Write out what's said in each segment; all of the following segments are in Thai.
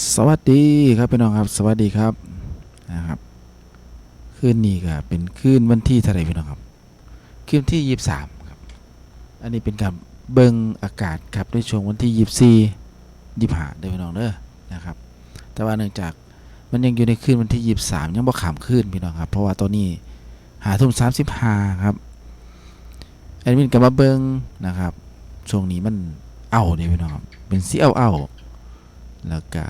สวัสดีครับพี่น้องครับ สวัสดีครับนะครับคืนนี้ก็เป็นคืนวันที่เท่าไหร่พี่น้องครับคืนที่ยี่สามครับอันนี้เป็นการเบิงอากาศครับในช่วงวันที่ยี่สี่ยี่ห้าเด้อพี่น้องเด้อนะครับ แต่ว่าเนื่องจากมันยังอยู่ในคืนวันที่ยี่สามยังบ่ขามคืนพี่น้องครับเพราะว่าตอนนี้หาทุ่มสามสิบห้าครับแอดมินก็มาเบิงนะครับช่วงนี้มันเอาเด้พี่น้องครับเป็นสีเอาเอา แล้วก็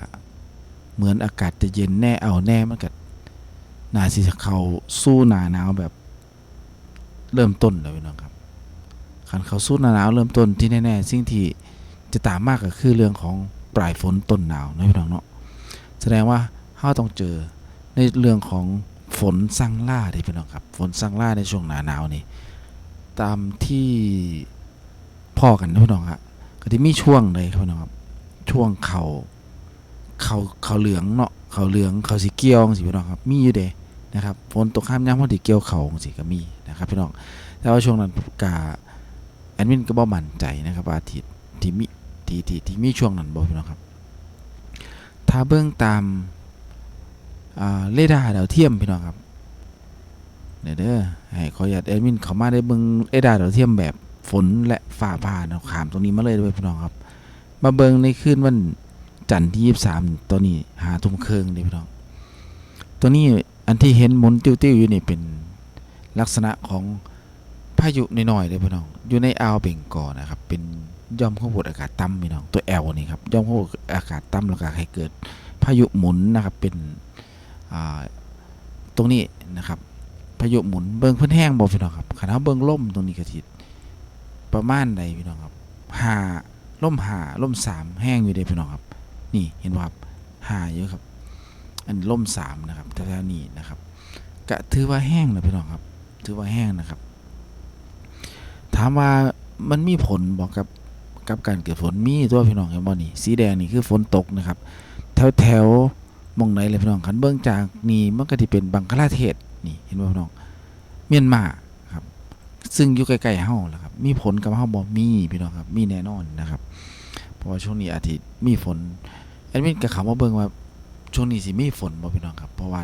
เหมือนอากาศจะเย็นแน่เอาแน่มันก็นาสิจะเขาสู้หนาหนาวแบบเริ่มต้นแล้วพี่น้องครับคันเขาสู้หนาหนาวเริ่มต้นที่แน่ๆสิ่งที่จะตามมากก็คือเรื่องของปลายฝนต้นหนาวนะพี่น้องเนาะแสดงว่าเราต้องเจอในเรื่องของฝนสั่งล่าเด้พี่น้องครับ ฝนสั่งล่าในช่วงหนาหนาวนี่ตามที่พ่อกันนะพี่น้องครับก็ที่มีช่วงเลยครับพี่น้องครับช่วงเข่า เขาเขาเหลืองเนาะเขาเหลืองเขาสีเกียวจังสิพี่น้องครับมีอยู่เด้นะครับฝนตกข้ามยามพอดีเกี่ยวเขาจังสิก็มีนะครับพี่น้องแต่ว่าช่วงนั้นกาแอดมินก็บ่มั่นใจนะครับว่าอาทิตย์ที่มีที่ที่ที่มีช่วงนั้นบ่พี่น้องครับ ถ้าเบิ่งตามเรดาร์ดาวเทียมพี่น้องครับเดี๋ยวเด้อให้ขออนุญาตแอดมินเขามาได้เบิ่งเรดาร์ดาวเทียมแบบฝนและฟ้าผ่านะขามตรงนี้มาเลยเด้อพี่น้องครับ มาเบิ่งในคืนวัน จันทร์ที่23ตัวนี้หาทุ่มครึ่งเด้อพี่น้อง ตัวนี้อันที่เห็นหมุนติ้วๆอยู่นี่เป็นลักษณะของพายุน้อยๆเลยพี่น้อง อยู่ในอ่าวเบงกอนะครับ เป็นย่อมความกดอากาศต่ำพี่น้อง ตัว L นี่ครับย่อมความกดอากาศต่ำแล้วก็ให้เกิดพายุหมุนนะครับเป็นตรงนี้นะครับพายุหมุนเบิงพิ่นแห้งบ่พี่น้องครับคันเฮาเบิงล่มตรงนี้ก็สิประมาณใดพี่น้องครับหาล่มหาล่มสามแห้งอยู่เด้พี่น้องครับ นี่เห็นบ่ครับห้าเยอะครับ อันล่มสามนะครับแถวๆนี้นะครับกะถือว่าแห้งนะพี่น้องครับ ถือว่าแห้งนะครับ ถามว่ามันมีผลบอกกับกับการเกิดฝนมีตัวพี่น้องเห็นบ่นี่สีแดงนี่คือฝนตกนะครับ แถวแถวๆมองไหนเลยพี่น้องคันเบื้องจากนี่มันก็ที่เป็นบังคลาเทศนี่เห็นบ่พี่น้องเมียนมาครับ ซึ่งอยู่ใกล้ๆเฮาแหละครับ มีผลกับเฮาบ่มีพี่น้องครับ มีแน่นอนนะครับ เพราะว่าช่วงนี้อาทิตย์มีฝน แอดมินก็เข้ามาเบิ่งว่าช่วงนี้สิมีฝนบ่พี่น้องครับเพราะว่า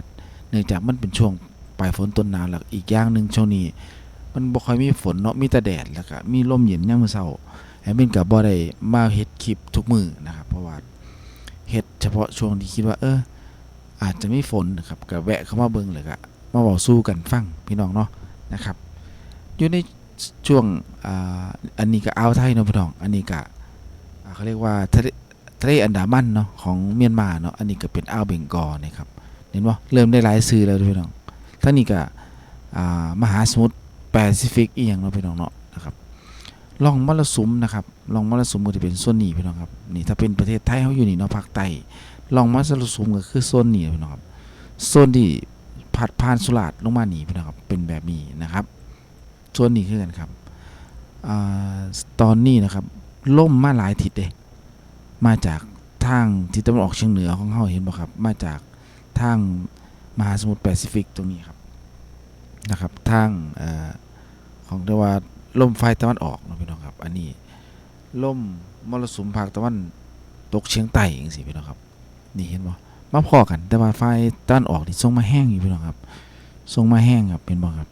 เนื่องจากมันเป็นช่วงปลายฝนต้นหนาวแล้วอีกอย่างหนึ่งช่วงนี้ มันบ่ค่อยมีฝนเนาะมีแต่แดดแล้วก็มีลมเย็นยามมื้อเช้าแอดมินก็บ่ได้มาเฮ็ดคลิปทุกมื้อนะครับ เพราะว่าเฮ็ดเฉพาะช่วงที่คิดว่า เออ อาจจะมีฝนนะครับก็แวะเข้ามาเบิ่งเลยก็มาเว้าสู้กันฟังพี่น้องเนาะนะครับ อยู่ในช่วงอ่าอันนี้ก็อ่าวไทยเนาะพี่น้อง อันนี้ก็เขาเรียกว่า ทะเลทะเลอันดามันเนาะของเมียนมาเนาะอันนี้ก็เป็นอ่าวเบงกอนะครับเห็นว่าเริ่มได้หลายซื้อแล้วพี่น้องทั้งนี้ก็มหาสมุทรแปซิฟิกอีหยังเนาะพี่น้องเนาะนะครับล่องมรสุมนะครับล่องมรสุมก็จะเป็นโซนนี้พี่น้องครับนี่ถ้าเป็นประเทศไทยเขาอยู่นี่เนาะภาคใต้ล่องมรสุมก็คือโซนนี้พี่น้องครับโซนที่พัดผ่านสุราษฎร์ลงมานี่พี่น้องครับเป็นแบบนี้นะครับโซนนี้คือกันครับอตอนนี้นะครับล่มมาหลายทิศเด้ มาจากทางทิศตะวันออกเฉียงเหนือของเขาเห็นบ่ครับ มาจากทางมหาสมุทรแปซิฟิกตรงนี้ครับนะครับทางเอ่อของเรียกว่าลมไฟตะวันออกนะพี่น้องครับ อันนี้ลมมรสุมภาคตะวันตกเฉียงใต้จังซี่พี่น้องครับนี่เห็นบ่มาพอกัน แต่ว่าไฟตะวันออกนี่ส่งมาแห้งอยู่พี่น้องครับส่งมาแห้งครับเป็นบ่ครับ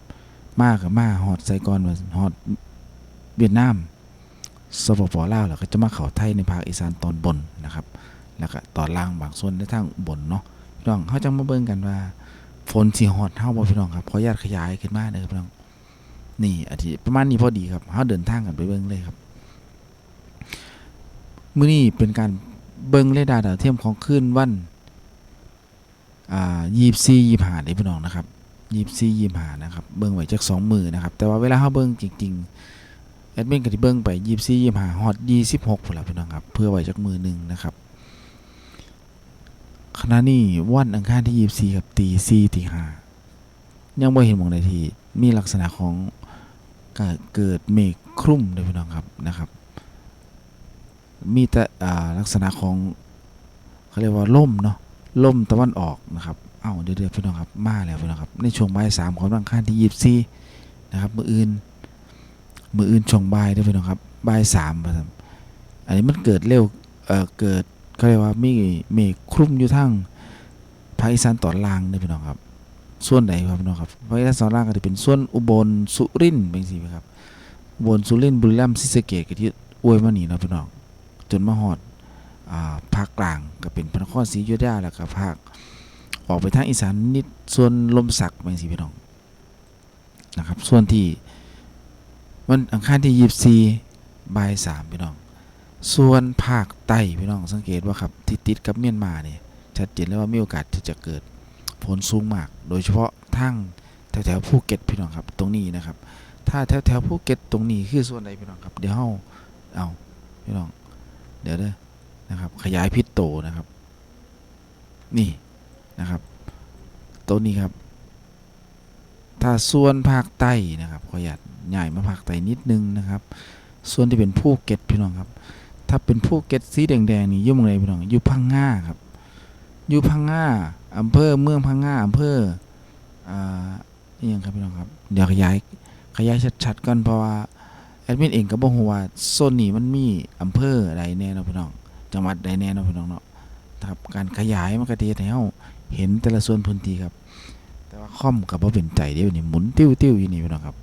มากับมาฮอดไซก่อนว่าฮอดเวียดนาม สปปลาวแล้วก็จะมาเข้าไทยในภาคอีสานตอนบนนะครับ แล้วก็ตอนล่างบางส่วนในทางบนเนาะพี่น้องเขาจะมาเบิ่งกันว่า ฝนสิฮอดเฮาบ่พี่น้องครับขออนุญาตขยายขึ้นมาเด้อพี่น้องนี่อาทิตย์ประมาณนี้พอดีครับเฮาเดินทางกันไปเบิ่งเลยครับมื้อนี้เป็นการเบิ่งเรดาร์ดาวเทียมของคืนวันอ่า24 25เด้พี่น้องนะครับ24 25นะครับ เบิ่งไว้จัก2มื้อนะครับ แต่ว่าเวลาเฮาเบิ่งจริง ๆ แอดมินก็ที่เบิ่งไปยี่สี่ยี่ห้าฮอตยี่สิบหกพุ่นละพี่น้องครับ เพื่อไว้จักมือหนึ่งนะครับขณะนี้วันอังคารที่ยี่สี่ครับตีสี่ตีห้ายังบ่เห็นหมองใดทีมีลักษณะของการเกิดเมฆคลุ้มเลยพี่น้องครับนะครับมีแต่ลักษณะของเขาเรียกว่าล่มเนาะล่มตะวันออกนะครับ เอ้าเดี๋ยวๆพี่น้องครับมาแล้วพี่น้องครับในช่วงบ่ายสามของวันอังคารที่ยี่สี่นะครับมืออื่น มืออื่นช่วงบ่ายด้วยพี่น้องครับบ่ายสามครับอันนี้มันเกิดเร็วเอ่อเกิดก็เรียกว่ามีเมฆคลุมอยู่ทั้งภาคอีสานตอนล่างด้อพี่น้องครับ ส่วนไหนครับพี่น้องครับภาคอีสานตอนล่างก็จะเป็นส่วนอุบลสุรินทร์เป็นสิครับอุบลสุรินทร์บุรีรัมย์ศรีสะเกษก็ที่อวยมานี่เนาะพี่น้องจนมาฮอดอ่าภาคกลางก็เป็นพระนครศรีอยุธยาแล้วก็ภาคออกไปทางอีสานนิดส่วนลมสักเป็นสิพี่น้องนะครับ ส่วนที่ วันอังคารที่ยี่สี่บ่ายสามพี่น้อง ส่วนภาคใต้พี่น้องสังเกตว่าครับที่ติดกับเมียนมาเนี่ยชัดเจนแล้วว่ามีโอกาสที่จะเกิดฝนสูงมาก โดยเฉพาะทางแถวๆภูเก็ตพี่น้องครับตรงนี้นะครับ ถ้าแถวๆภูเก็ตตรงนี้คือส่วนใดพี่น้องครับเดี๋ยวเฮาเอาพี่น้อง เดี๋ยวเด้อนะครับ ขยายพิษโตนะครับ นี่นะครับ ตัวนี้ครับ ถ้าส่วนภาคใต้นะครับขออนุญาตใหญ่มาภาคใต้นิดนึงนะครับ ส่วนที่เป็นภูเก็ตพี่น้องครับ ถ้าเป็นภูเก็ตสีแดงๆนี่อยู่เมืองไหนพี่น้องอยู่พังงาครับอยู่พังงาอำเภอเมืองพังงาอำเภออ่านี่ยังครับพี่น้องครับเดี๋ยวขยายขยายชัดๆก่อนเพราะว่าแอดมินเองก็บ่ฮู้ว่าโซนนี้มันมีอำเภอใดแน่เนาะพี่น้อง จังหวัดใดแน่เนาะพี่น้องเนาะครับการขยายมันก็สิเดให้เฮาเห็นแต่ละส่วนพื้นที่ครับ คอมก็บ่เป็นใจเด้อนี่หมุนติ้วๆอยู่นี่พี่น้องครับ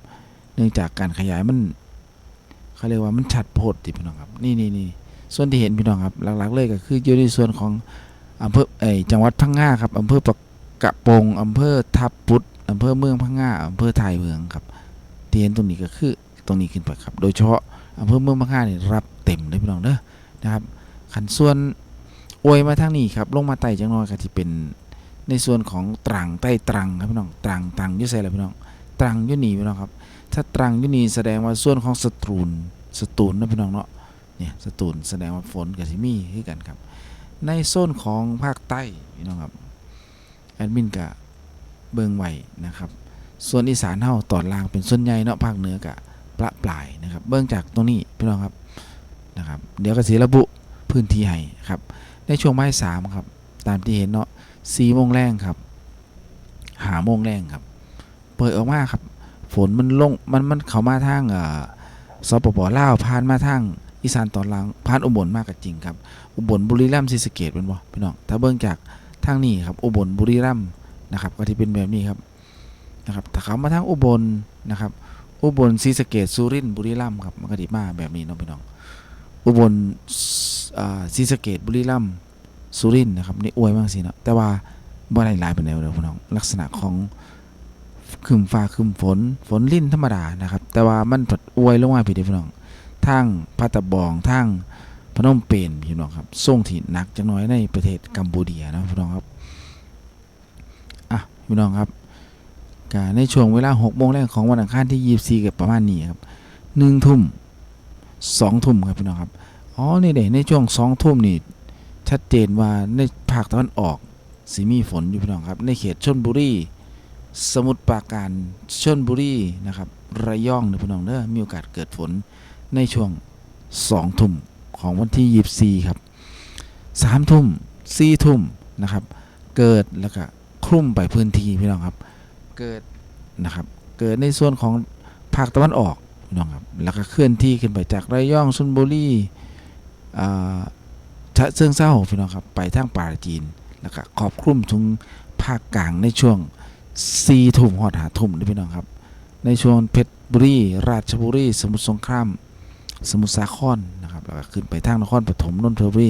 เนื่องจากการขยายมันเขาเรียกว่ามันชัดโพดติพี่น้องครับ นี่นี่นี่ส่วนที่เห็นพี่น้องครับ หลักๆเลยก็คืออยู่ในส่วนของอำเภอเอจังหวัดพังงาครับอำเภอปะกระโปงอำเภอทับปุดอำเภอเมืองพังงาอำเภอไทยเมืองครับที่เห็นตรงนี้ก็คือตรงนี้ขึ้นไปครับ โดยเฉพาะอำเภอเมืองพังงาเนี่ยรับเต็มเลยพี่น้องเด้อนะครับขันส่วนอวยมาทางนี้ครับ ลงมาไต่จังน้อยก็ที่เป็น ในส่วนของตรังใต้ตรังครับพี่น้องตรังตรังยุ่ใส่อะไรพี่น้องตรังยุ่นี่พี่น้องครับถ้าตรังยุนีแสดงว่าส่วนของสตรูลสตูลนะพี่น้องเนาะเนี่ยสตูลแสดงว่าฝนกับสิมีคือกันครับ ในโซนของภาคใต้พี่น้องครับแอดมินกะเบิงไหวนะครับ ส่วนอีสานเฮาตอนล่างเป็นส่วนใหญ่เนาะภาคเหนือกะประปลายนะครับ เบิ่งจากตรงนี้พี่น้องครับนะครับ เดี๋ยวก็สิระบุพื้นที่ให้ครับ ในช่วงบ่ายสามครับ ตามที่เห็นเนาะ สี่โมงแรงครับหาโมงแรงครับ เปิดออกมาครับ ฝนมันลงมันมันเข้ามาทางเอ่อสปปลาวผ่านมาทางอีสานตอนล่างผ่านอุบลมากก็จริงครับอุบลบุรีรัมย์ศรีสะเกษเป็นบ่พี่น้องถ้าเบิ่งจากทางนี้ครับอุบลบุรีรัมย์นะครับก็ที่เป็นแบบนี้ครับนะครับถ้าเขามาทางอุบลนะครับ อุบลศรีสะเกษสุรินทร์บุรีรัมย์ครับมันก็ดีมากแบบนี้เนาะพี่น้องอุบลศรีสะเกษบุรีรัมย์ สุรินนะครับนี่อวยมากสินะแต่ว่าบ่ได้หลายปานใดเด้อพี่น้องลักษณะของคืมฟ้าคืมฝนฝนลิ่นธรรมดานะครับ แต่ว่ามันผดอวยลงมาพี่เด้อพี่น้องทางพัตตะบองทางพนมเปญพี่น้องครับส่งที่หนักจังน้อยในประเทศกัมพูเดียนะพี่น้องครับอะพี่น้องครับกในช่วงเวลา6โมงแรกของวันอังคารที่ 24กับประมาณนี้ครับ1ทุ่ม2ทุ่มครับพี่น้องครับอ๋อนี่เด้ในช่วง2ทุ่มนี่ ชัดเจนว่าในภาคตะวันออกสิมีฝนอยู่พี่น้องครับ ในเขตชลบุรีสมุทรปราการชลบุรีนะครับ ระยองเด้อพี่น้องเด้อมีโอกาสเกิดฝนในช่วง2ทุ่มของวันที่ 24 ครับ3ทุ่ม4ทุ่มนะครับ เกิดแล้วก็คลุมไปพื้นที่พี่น้องครับ เกิดนะครับ เกิดในส่วนของภาคตะวันออกพี่น้องครับ แล้วก็เคลื่อนที่ขึ้นไปจากระยองชลบุรีอ่า ฉะเชิงเซาพี่น้องครับไปทางปาจีนแล้วก็ครอบคลุมถึงภาคกลางในช่วงสี่ทุ่มหอดหาทุ่มด้วยพี่น้องครับ ในช่วงเพชรบุรีราชบุรีสมุทรสงครามสมุทรสาครนะครับแล้วก็ขึ้นไปทางนครปฐมนนทบุรี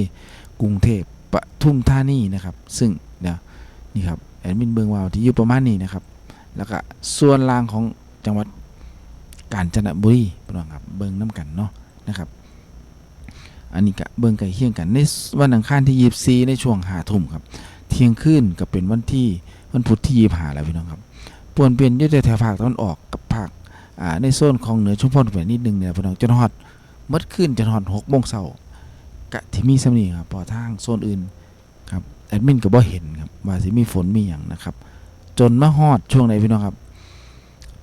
กรุงเทพปทุมธานีนะครับ ซึ่งเดี๋ยนี่ครับแอดมินเบิงวาวที่อยู่ประมาณนี้นะครับ แล้วก็ส่วนล่างของจังหวัดกาญจนบุรีพี่น้องครับเบิงน้กันเนาะนะครับ อันนี้ก็เบิงไก่เคียงกันในวันอังคารที่ยีบซีในช่วงหาทุ่มครับ เที่ยงคืนก็เป็นวันที่วันพุธที่ยี่หาแล้วพี่น้องครับปวนเปลี่ยนอยุ่แถวภาคตะวันออกกับภาคอ่าในโซนของเหนือชุมพรไปนิดนึงเนี่ยพี่น้องจนฮอดมื่อคืนจนฮอดหกโมงเช้ากะที่มีสำนีครับพอทางโซนอื่นครับแอดมินก็บ่เห็นครับว่าสิมีฝนมีอย่างนะครับ จนมาฮอดช่วงไหนพี่น้องครับ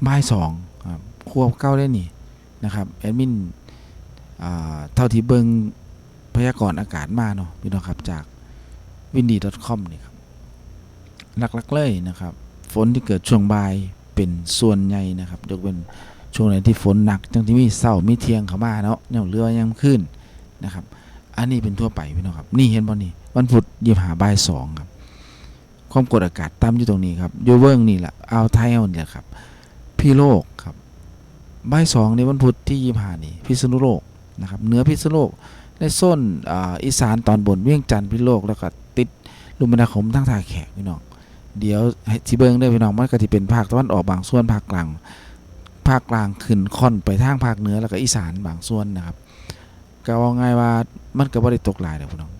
บ่ายสองครับควบเก้าได้นี่นะครับแอดมิน เท่าที่เบิงพยากรณ์อากาศมาเนาะพี่น้องครับจาก windy.com นี่ครับหลักๆเลยนะครับ ฝนที่เกิดช่วงบ่ายเป็นส่วนใหญ่นะครับยกเว้นช่วงไหนที่ฝนหนักจังที่มีเศร้ามีเทียงเข้ามาเนาะยังเรือยังขึ้นนะครับ อันนี้เป็นทั่วไปพี่น้องครับ นี่เห็นบ่นี่วันพุธยี่หาบ่ายสองครับ ความกดอากาศต่ำอยู่ตรงนี้ครับยูเวิ้งนี่แหละเอาไทยเอาเนี่ยครับ พี่โลกครับบ่ายสองในวันพุธที่ยี่หานี่พิษณุโลก นะครับเหนือพิษณุโลกในโซนอ,อีสานตอนบนเวียงจันทร์พิษณุโลกแล้วก็ติดลุมนาคมทั้งท่าแขกพี่น้องเดี๋ยวให้สิเบิงได้พี่น้องมันก็สิเป็นภาคตะวันออกบางส่วนภาคกลาง ภาคกลางขึ้นค่อนไปทางภาคเหนือแล้วก็อีสานบางส่วนนะครับก็ว่าง่ายว่ามันก็บ่ได้ตกหลายเด้อพี่น้อง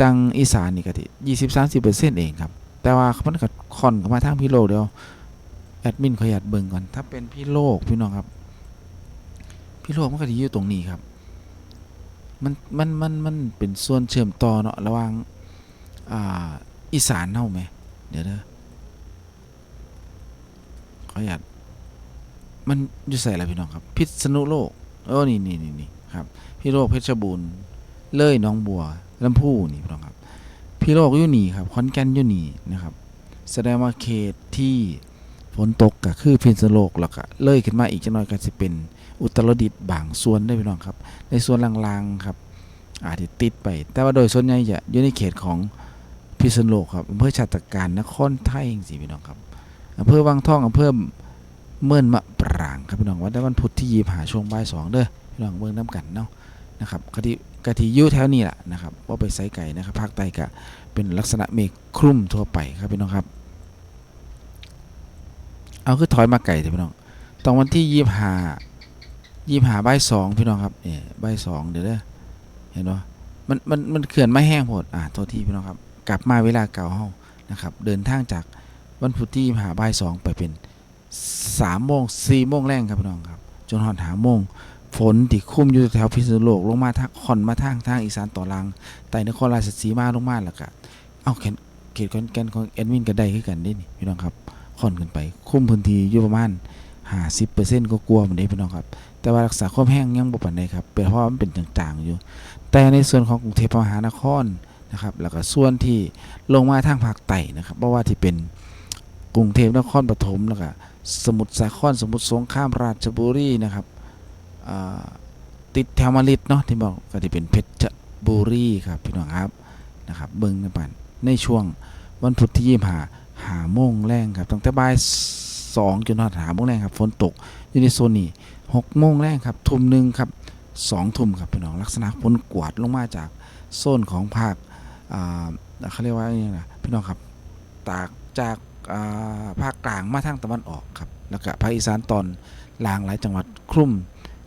จังอีสานนี่ก็ที่ยี่สิบสามสิบเปอร์เซ็นต์เองครับ แต่ว่ามันก็ค่อนเข้ามาทางพี่โลกเดียวแอดมินขยากเบิ่งก่อน ถ้าเป็นพี่โลกพี่น้องครับ พี่โลกมันก็ที่อยู่ตรงนี้ครับ มันมันมันมันเป็นส่วนเชื่อมต่อเนาะระหว่างอ่าอีสานเฮาไหมเดี๋ยวเด้อขออยากมันอยู่ใส่อะไรพี่น้องครับ พิษณุโลกเออนี่นี่นี่นี่ครับพี่โลกเพชรบูรณ์เลยน้องบัวลำพูนี่พี่น้องครับ พี่โลกอยู่นี่ครับขอนแก่นอยู่นี่นะครับ แสดงว่าเขตที่ฝนตกก็คือพิษณุโลกแล้วก็เลยขึ้นมาอีกจังหน่อยก็จะเป็น อุตรดิตถ์บางส่วนได้พี่น้องครับ ในส่วนลางๆครับ อาจจะติดไป แต่ว่าโดยส่วนใหญ่จะอยู่ในเขตของพิษณุโลกครับอำเภอชาติการนครไทยจังซี่พี่น้องครับอำเภอวังทองอำเภอเมื่องมะปรางครับพี่น้องว่าได้วันพุธที่ยีหาช่วงบ่ายสองเด้อพี่น้องเบิ่งน้ำกันเนาะนะครับกะทิกะทิยู่แถวนี้แหละนะครับว่าไปไสไก่นะครับภาคใต้ก็เป็นลักษณะเมฆคลุมทั่วไปครับพี่น้องครับ เอาคือถอยมาไก่เถอะพี่น้องตอนวันที่ยี่หา ยี่หาใบสองพี่น้องครับเนี่ยบ่ายสองเดี๋ยวเด้อเห็นปะมันมันมันเขื่อนไม่แห้งโหดอ่าโทษทีพี่น้องครับ กลับมาเวลาเก่าเฮานะครับ เดินทางจากวันพุธที่หาใบสองไปเป็นสามโมงสี่โมงแรงครับพี่น้องครับ จนหอนหาโมงฝนที่คุ้มอยู่แถวพิษณุโลกลงมาทางขอนมาทางทางอีสานต่อลังไต่นครราชสีมาลงมาแล้วก็เอ้าเขตเขตขอนแกนของแอดมินก็ได้คือกันเด้นี่พี่น้องครับขอนขึ้นไป คุ้มพื้นที่อยู่ประมาณ50%ก็กลัวเหมือนเด้พี่น้องครับ แต่ว่ารักษาความแห้งยังบ่ปานใดครับเป็นเพราะว่ามันเป็นจางๆอยู่ แต่ในส่วนของกรุงเทพมหานครนะครับ แล้วก็ส่วนที่ลงมาทางภาคใต้นะครับเพราะว่าที่เป็นกรุงเทพนครปฐมแล้วก็สมุทรสาครสมุทรสงครามราชบุรีนะครับติดแถวมาริดเนาะที่บอกก็ที่เป็นเพชรบุรีครับพี่น้องครับนะครับเบิ้งในปันในช่วงวันพุธที่ยี่หาหาโมงแรงครับตั้งแต่บ่ายสองจนถึงหาโมงแรงครับฝนตกอยู่ในโซนนี้ หกโมงแรงครับทุ่มหนึ่งครับสองทุ่มครับพี่น้องลักษณะฝนกวาดลงมาจากโซนของภาคเขาเรียกว่าอย่างนะพี่น้องครับตากจากภาคกลางมาทางตะวันออกครับแล้วก็ภาคอีสานตอนล่างหลายจังหวัดคลุ่ม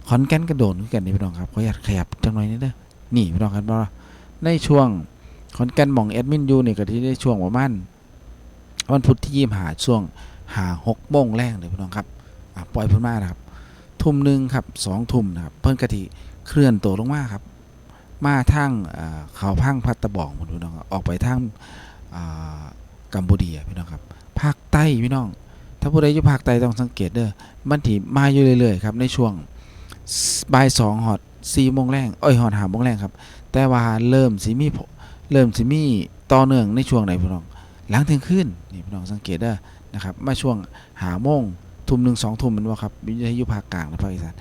ขอนแก่นกระโดดขึ้นกันนี่พี่น้องครับขออนุญาตขยับจังหน่อยนิดเด้อนี่พี่น้องครับว่าในช่วงขอนแก่นมองแอดมินยูนี่ก็ที่ได้ช่วงประมาณวันพุธที่ยี่หาช่วงหาหกโมงแรงเลยพี่น้องครับปล่อยพิ่นมานะครับ ทุ่มหนึ่งครับสองทุ่มนะครับ เพิ่นกะทิเคลื่อนตัวลงมาครับ มาทางเขาพังพัตตะบองพี่น้องครับออกไปทางกัมพูดีพี่น้องครับภาคใต้พี่น้อง ถ้าผู้ใดอยู่ภาคใต้ต้องสังเกตเด้อมันถีมาอยู่เรื่อยๆครับในช่วงบ่ายสองหอดสี่โมงแรงเอ้ยหอดหาโมงแรงครับ แต่ว่าเริ่มสิมีเริ่มสิมีต่อเนื่องในช่วงไหนพี่น้อง หลังเที่ยงคืนนี่พี่น้องสังเกตเด้อนะครับมาช่วงหาโมง ทุ่มหนึ่งสองทุ่มมันว่าครับอยู่ภาคกลางและภาคอีสาน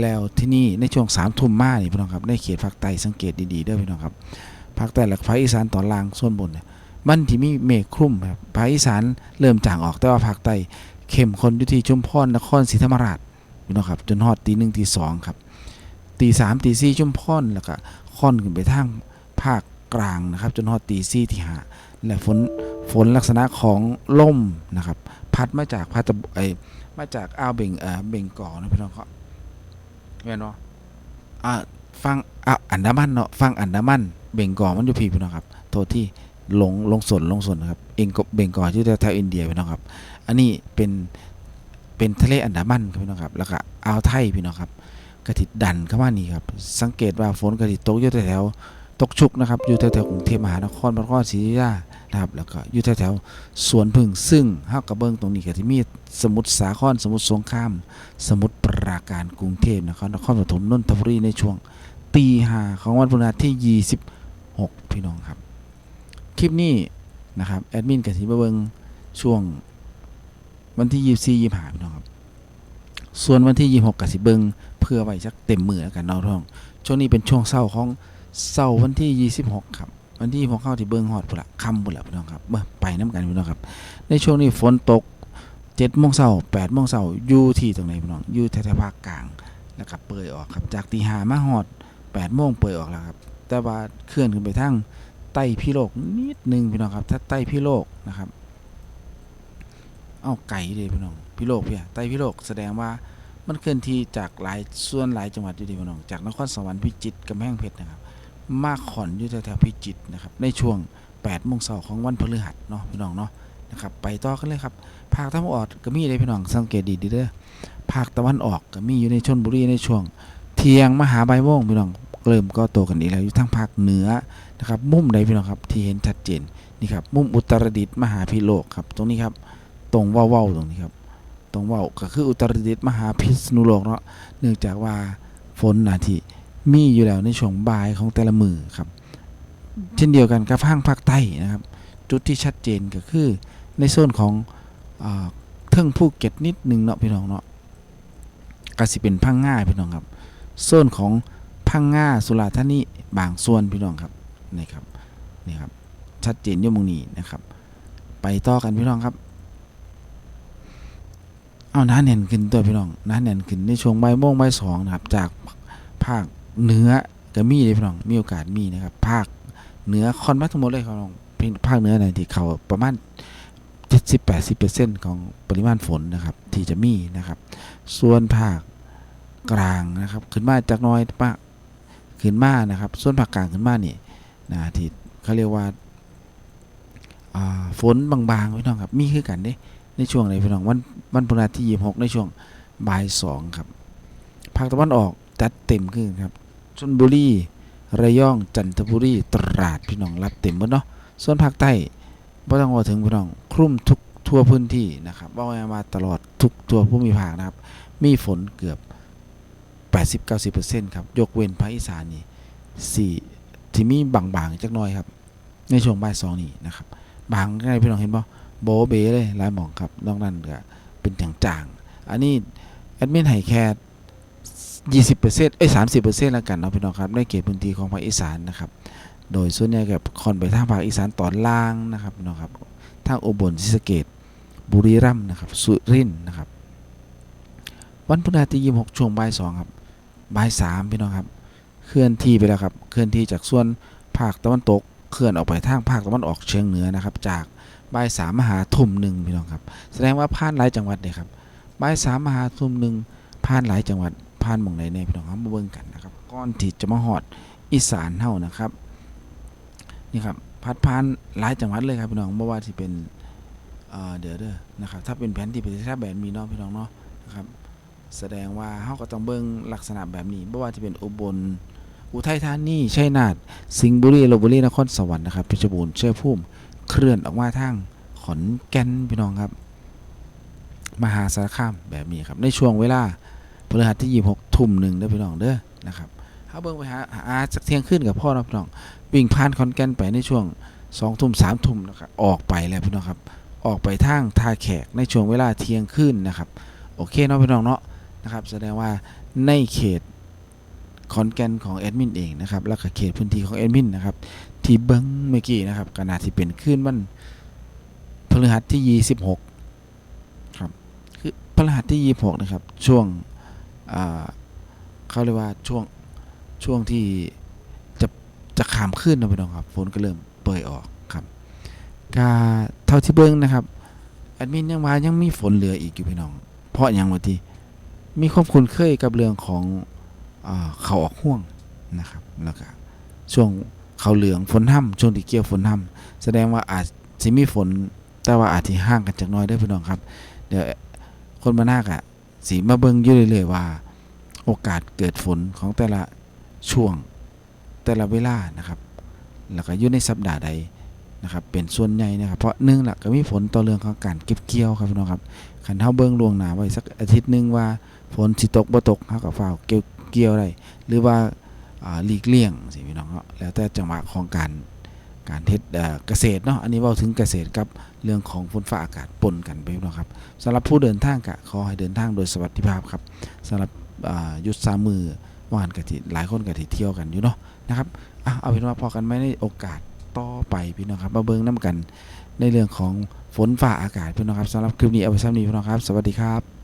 แล้วที่นี่ในช่วงสามทุ่มมานี่พี่น้องครับในเขตภาคใต้สังเกตดีๆด้อพี่น้องครับภาคใต้และภาคอีสานตอนล่างส่วนบนเนี่ยมันที่มีเมฆคลุมครับภาคอีสานเริ่มจางออกแต่ว่าภาคใต้เข้มข้นอยู่ที่ชุมพรนครศรีธรรมราชพี่น้องครับจนฮอดตีหนึ่งตีสองครับตีสามตีสี่ชุมพรแล้วก็ค่อนขึ้นไปทางภาคกลางนะครับจนฮอดตีสี่ตีห้าและฝนฝนลักษณะของลมนะครับ พัดมาจากพัดตะไอ มาจากอ่าวเบงเอ่อเบงกอนะพี่น้องครับแม่นบ่อ่าฟังอ่าอันดามันเนาะฟังอันดามันเบงกอมันอยู่พี่พี่น้องครับ โทษที่หลงลงส่วนลงส่วนนะครับเองก็เบงกอที่แถวอินเดียพี่น้องครับ อันนี้เป็นเป็นทะเลอันดามันครับพี่น้องครับ แล้วก็อ่าวไทยพี่น้องครับกระติดดันเข้ามานี่ครับ สังเกตว่าฝนกระติดตกอยู่แถว ตกชุกนะครับอยู่แถวๆกรุงเทพมหานครพระนครศรีอยุธยานะครับแล้วก็อยู่แถวๆสวนพึ่งซึ่งเฮากระเบิงตรงนี้ก็ที่มีสมุทรสาครสมุทรสงคราม สมุทรปราการกรุงเทพนะครับนครปฐมนนทบุรีในช่วงตีห้าของวันพฤหัสที่ 26 พี่น้องครับ คลิปนี้นะครับแอดมินกับทีมเบิงช่วงวันที่ 24 25พี่น้องครับส่วนวันที่ 26กับสิเบิงเพื่อไว้สักเต็มมือแล้วกันเนาะท่องช่วงนี้เป็นช่วงเศร้าของ เสาร์วันที่ 26 ครับ วันที่26เข้าที่เบิงฮอดพุ่นละค่ำพุ่นละพี่น้องครับเบิ่ไปน้ำกันพี่น้องครับ ในช่วงนี้ฝนตก7โมงเช้า8โมงเช้าอยู่ที่ตรงไหนพี่น้องอยู่แถวภาคกลางแล้วก็เปิดออกครับ จากตีห้ามาฮอด8โมงเปิดออกแล้วครับ แต่ว่าเคลื่อนขึ้นไปทางใต้พี่โลกนิดนึงพี่น้องครับ ถ้าใต้พี่โลกนะครับ เอาไก่เลยพี่น้องพี่โลกพี่อะใต้พี่โลกแสดงว่ามันเคลื่อนที่จากหลายส่วนหลายจังหวัดอยู่ดีพี่น้อง จากนครสวรรค์พิจิตรกำแพงเพชรนะครับ มาขอนอยู่แถวๆพิจิตรนะครับ ในช่วง8โมงเช้าของวันพฤหัสเนาะพี่น้องเนาะนะครับไปต่อกันเลยครับภาคตะวันออกก็มีเลยพี่น้องสังเกตดีๆเด้อภาคตะวันออกก็มีอยู่ในชนบุรีในช่วง เที่ยงมหาใบายโมงพี่น้องเริ่มก็โตกันอีกแล้วอยู่ทั้งภาคเหนือนะครับมุมใดพี่น้องครับที่เห็นชัดเจนนี่ครับมุมอุตรดิตถ์มหาพิโลกครับตรงนี้ครับตรงว้าวาๆตรงนี้ครับตรงว้าก็คืออุตรดิตถ์มหาพิษณุโลกเนาะเนื่องจากว่าฝนนาที มีอยู่แล้วในช่วงบ่ายของแต่ละมือครับ เช่นเดียวกันกับภาคภาคใต้นะครับ จุดที่ชัดเจนก็คือในโซนของเทิงภูเก็ตนิดหนึงเนาะพี่น้องเนาะก็สิเป็นพังง่าพี่น้องครับ โซนของพังง่าสุราษฎร์ธานีบางส่วนพี่น้องครับนี่ครับนี่ครับชัดเจนอยมงนี้นะครับ ไปต่อกันพี่น้องครับ เอาหน้าแน่นขึ้นตัวพี่น้องหน้าแน่นขึ้นในช่วงบายโมงบายสองนะครับ จากภาค เหนือก็มีเลยพี่น้องมีโอกาสมีนะครับภาคเหนือคอนมาทั้งหมดเลยครับน้องเพียงภาคเหนือไหนที่เขาประมาณ70-80%ของปริมาณฝนนะครับ ที่จะมีนะครับ ส่วนภาคกลางนะครับ ขึ้นมาจากน้อยปะขึ้นมานะครับ ส่วนภาคกลางขึ้นมานี่นะที่เขาเรียกว่าอ่าฝนบางๆพี่น้องครับมีคือกันเด้ในช่วงไหนพี่น้องวันวันพฤหัสที่26ในช่วงบ่ายสองครับภาคตะวันออก จัดเต็มขึ้นครับชลบุรีระยองจันทบุรีตราดพี่น้องรับเต็มหมดเนาะส่วนภาคใต้บ่ต้องว่าถึงพี่น้องคลุมทุกทั่วพื้นที่นะครับว่ามาตลอดทุกทั่วภูมิภาคนะครับ มีฝนเกือบ 80-90%ครับ ยกเว้นภาคอีสานนี่สี่ที่มีบางๆจักน่อยครับ ในช่วงบ่ายสองนี่นะครับ บางไงพี่น้องเห็นบ่โบเบเลยหลายหมองครับนอกนั้นก็เป็นจางๆอันนี้แอดมินให้แค่ ยี่สิบเปอร์เซ็นต์เอ้ยสามสิบเปอร์เซ็นต์แล้วกันเนาะพี่น้องครับ ในเขตพื้นที่ของภาคอีสานนะครับ โดยส่วนใหญ่กับคอนไปทางภาคอีสานตอนล่างนะครับพี่น้องครับ ทางอุบลศรีสะเกดบุรีรัมย์นะครับ สุรินทร์นะครับ วันพฤหัสที่ยี่สิบหกช่วงบ่ายสองครับบ่ายสามพี่น้องครับ เคลื่อนที่ไปแล้วครับ เคลื่อนที่จากส่วนภาคตะวันตก เคลื่อนออกไปทางภาคตะวันออกเฉียงเหนือนะครับ จากบ่ายสามมหาทุ่มหนึ่งพี่น้องครับ แสดงว่าผ่านหลายจังหวัดเลยครับบ่ายสามมหาทุ่มหนึ่งผ่านหลายจังหวัด ผ่านหม่องไหนในพี่น้องครับมาเบิ่งกันนะครับก่อนที่จะมาฮอดอีสานเฮานะครับนี่ครับพัดผ่านหลายจังหวัดเลยครับพี่น้องบ่ว่าที่เป็นเอ่อเดี๋ยวเด้อนะครับถ้าเป็นแผนที่ประเทศชาติแบบนี้เนาะพี่น้องเนาะนะครับแสดงว่าเฮาก็ต้องเบิ่งลักษณะแบบนี้บ่ว่าจะเป็นอุบลอุทัยธานีชัยนาทสิงห์บุรีลบบุรีนครสวรรค์นะครับเพชรบูรณ์ชัยภูมิเคลื่อนออกมาทางขอนแก่นพี่น้องครับ มหาสารคามแบบนี้ครับในช่วงเวลา พฤหัสที่26ทุ่มหนึ่งเด้อพี่น้องเด้อนะครับถ้าเบิ่งไปหาหาสักเที่ยงคืนกับพ่อนะพี่น้องวิ่งผ่านขอนแกนไปในช่วง2ทุ่ม3ทุ่มนะครับออกไปแล้วพี่น้องครับออกไปทางท่าแขกในช่วงเวลาเที่ยงคืนนะครับโอเคเนาะพี่น้องเนาะนะครับแสดงว่าในเขตขอนแก่นของแอดมินเองนะครับแล้วก็เขตพื้นที่ของแอดมินนะครับที่เบิ้งเมื่อกี้นะครับขณะที่เป็นขึ้นวันพฤหัสที่ 26ครับคือพฤหัสที่ 26นะครับช่วง เขาเรียกว่าช่วงช่วงที่จะจะขามขึ้นนะพี่น้องครับฝนก็เริ่มเปิดอยออกครับกาเท่าที่เบิ้งนะครับแอดมินยังว่ายังมีฝนเหลืออีกอยู่พี่น้อง เพราะอย่างว่าที่มีความคุ้นเคยกับเรื่องของเขาออกห่วงนะครับแล้วก็ช่วงเขาเหลืองฝนห่ำช่วงที่เกี่ยวฝนห่ำแสดงว่าอาจสิมีฝนแต่ว่าอาจจะห่างกันจากน้อยได้พี่น้องครับ เดี๋ยวคนมานาคอะ สีมาเบิ่งอยู่เรื่อยๆว่า โอกาสเกิดฝนของแต่ละช่วงแต่ละเวลานะครับ แล้วก็อยู่ในสัปดาห์ใดนะครับ เป็นส่วนใหญ่นะครับ เพราะหนึ่งหลักก็มีผลต่อเรื่องของการเก็บเกี่ยวครับพี่น้องครับขันเท้าเบิ่งลวงหนาไว้สักอาทิตย์หนึ่งว่าฝนสิตกบ่ตกเฮาก็ฟ้าเกี่ยวเกี่ยวได้หรือว่าหลีกเลี่ยงสิพี่น้องแล้วแต่จังหวะของการ การเทศเอ่อเกษตรเนาะอันนี้เว่าถึงเกษตรกับเรื่องของฝนฟ้าอากาศปนกันไปพี่น้องครับสำหรับผู้เดินทางกะขอให้เดินทางโดยสวัสดิภาพครับสำหรับหยุดสามมือว่านกะทิหลายคนกะทิเที่ยวกันอยู่เนาะนะครับเอาเป็นว่าพอกันไหมในโอกาสต่อไปพี่น้องครับมาเบิ่งน้กันในเรื่องของฝนฟ้าอากาศพี่น้องครับสำหรับคลิปนี้เอาไว้ซ้ำนี้พี่น้องครับ สวัสดีครับ